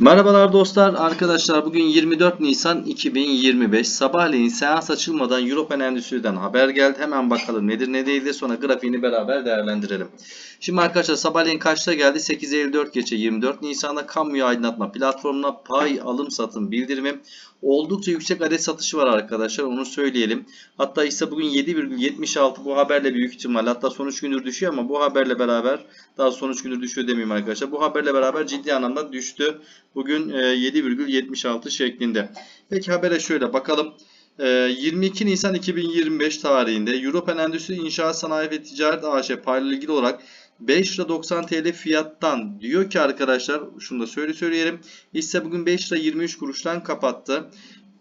Merhabalar dostlar, arkadaşlar bugün 24 Nisan 2025 sabahleyin seans açılmadan European Endüstri'den haber geldi. Hemen bakalım nedir ne değildir sonra grafiğini beraber değerlendirelim. Şimdi arkadaşlar sabahleyin kaçta geldi? 8.54 geçe 24 Nisan'da kamuya aydınlatma platformuna pay alım satım bildirimi oldukça yüksek adet satışı var arkadaşlar onu söyleyelim. Hatta ise bugün 7,76 bu haberle büyük ihtimal hatta son 3 gündür düşüyor ama bu haberle beraber daha son 3 gündür düşüyor demeyeyim arkadaşlar. Bu haberle beraber ciddi anlamda düştü. Bugün e, 7,76 şeklinde. Peki habere şöyle bakalım. E, 22 Nisan 2025 tarihinde European Endüstri İnşaat Sanayi ve Ticaret AŞ payla ilgili olarak 5 lira 90 TL fiyattan diyor ki arkadaşlar şunu da söyle söyleyelim. Hisse bugün 5 lira 23 kuruştan kapattı.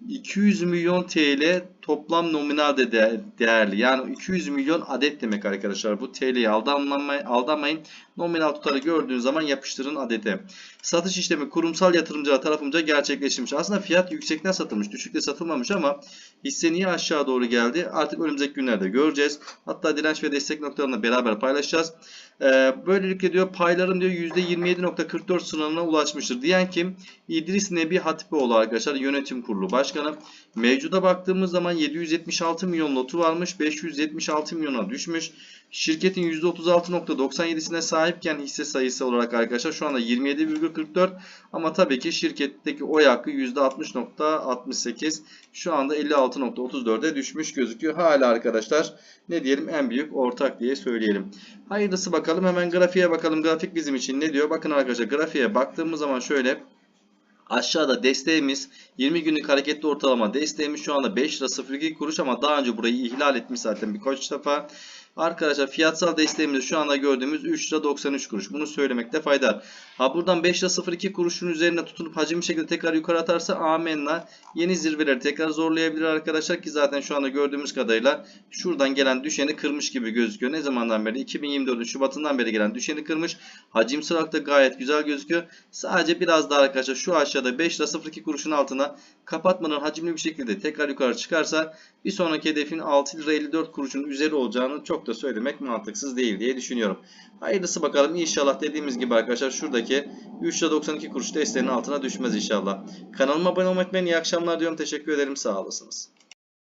200 milyon TL toplam nominal de değer- değerli. Yani 200 milyon adet demek arkadaşlar. Bu TL'ye aldanmayın, aldanmayın. Nominal tutarı gördüğünüz zaman yapıştırın adete. Satış işlemi kurumsal yatırımcılar tarafınca gerçekleştirmiş. Aslında fiyat yüksekten satılmış. Düşükte satılmamış ama hisse niye aşağı doğru geldi? Artık önümüzdeki günlerde göreceğiz. Hatta direnç ve destek noktalarını beraber paylaşacağız. Ee, böylelikle diyor paylarım diyor %27.44 sınırına ulaşmıştır. Diyen kim? İdris Nebi Hatipoğlu arkadaşlar yönetim kurulu başkanı. Mevcuda baktığımız zaman 776 milyon lotu varmış. 576 milyona düşmüş. Şirketin %36.97'sine sahipken hisse sayısı olarak arkadaşlar şu anda 27,44 ama tabii ki şirketteki oy hakkı %60.68 şu anda 56.34'e düşmüş gözüküyor. Hala arkadaşlar ne diyelim en büyük ortak diye söyleyelim. Hayırlısı bakalım hemen grafiğe bakalım. Grafik bizim için ne diyor? Bakın arkadaşlar grafiğe baktığımız zaman şöyle Aşağıda desteğimiz 20 günlük hareketli ortalama desteğimiz şu anda 5 lira 02 kuruş ama daha önce burayı ihlal etmiş zaten birkaç defa. Arkadaşlar fiyatsal desteğimiz şu anda gördüğümüz 3 lira 93 kuruş. Bunu söylemekte fayda var. Ha buradan 5 lira 02 kuruşun üzerine tutunup hacimli şekilde tekrar yukarı atarsa amenna yeni zirveleri tekrar zorlayabilir arkadaşlar ki zaten şu anda gördüğümüz kadarıyla şuradan gelen düşeni kırmış gibi gözüküyor. Ne zamandan beri? 2024'ün Şubat'ından beri gelen düşeni kırmış. Olarak da gayet güzel gözüküyor. Sadece biraz daha arkadaşlar şu aşağıda 5 lira 02 kuruşun altına kapatmadan hacimli bir şekilde tekrar yukarı çıkarsa bir sonraki hedefin 6 lira 54 kuruşun üzeri olacağını çok da söylemek mantıksız değil diye düşünüyorum. Hayırlısı bakalım inşallah dediğimiz gibi arkadaşlar şuradaki 3 lira 92 kuruş desteğinin altına düşmez inşallah. Kanalıma abone olmayı unutmayın. İyi akşamlar diyorum. Teşekkür ederim. Sağ olasınız.